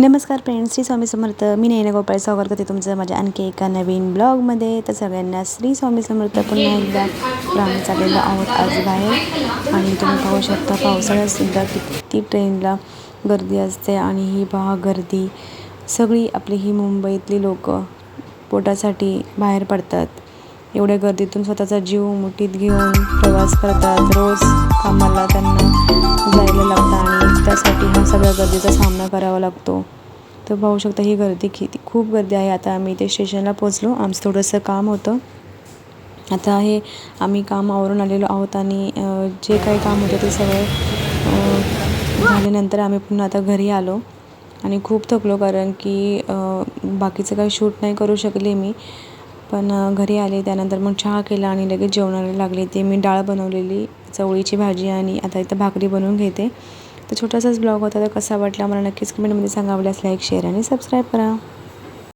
नमस्कार फ्रेंड्स श्री स्वामी समर्थ. मी नयना गोपाळ. स्वागत करते तुमचं माझ्या आणखी एका नवीन ब्लॉगमध्ये. तर सगळ्यांना श्री स्वामी समर्थ. पुन्हा एकदा राहून आम्ही चाललेलो आहोत आज बाहेर. आणि तुम्ही पाहू शकता पावसाळ्यातसुद्धा किती ट्रेनला गर्दी असते. आणि ही पहा गर्दी. सगळी आपली ही मुंबईतली लोक पोटासाठी बाहेर पडतात. एवढ्या गर्दीतून स्वतःचा जीव मुठीत घेऊन प्रवास करतात. रोज कामाला त्यांना जायला हा सगळ्या गर्दीचा सामना करावा लागतो. तर पाहू शकता ही गर्दी किती खूप गर्दी आहे. आता आम्ही इथे स्टेशनला पोचलो आमचं थोडंसं काम होतं. आता हे आम्ही काम आवरून आलेलो आहोत आणि जे काही काम होतं ते सगळं झाल्यानंतर आम्ही पुन्हा आता घरी आलो. आणि खूप थकलो कारण की बाकीचं काही शूट नाही करू शकले मी. पण घरी आले त्यानंतर मग चहा केला आणि लगेच जेवणाला लागले. ते मी डाळ बनवलेली चवळीची भाजी आणि आता इथं भाकरी बनवून घेते. तर छोटासाच ब्लॉग होता तर कसा वाटला मला नक्कीच कमेंटमध्ये सांगावं. आवडल्यास लाईक शेअर आणि सबस्क्राईब करा.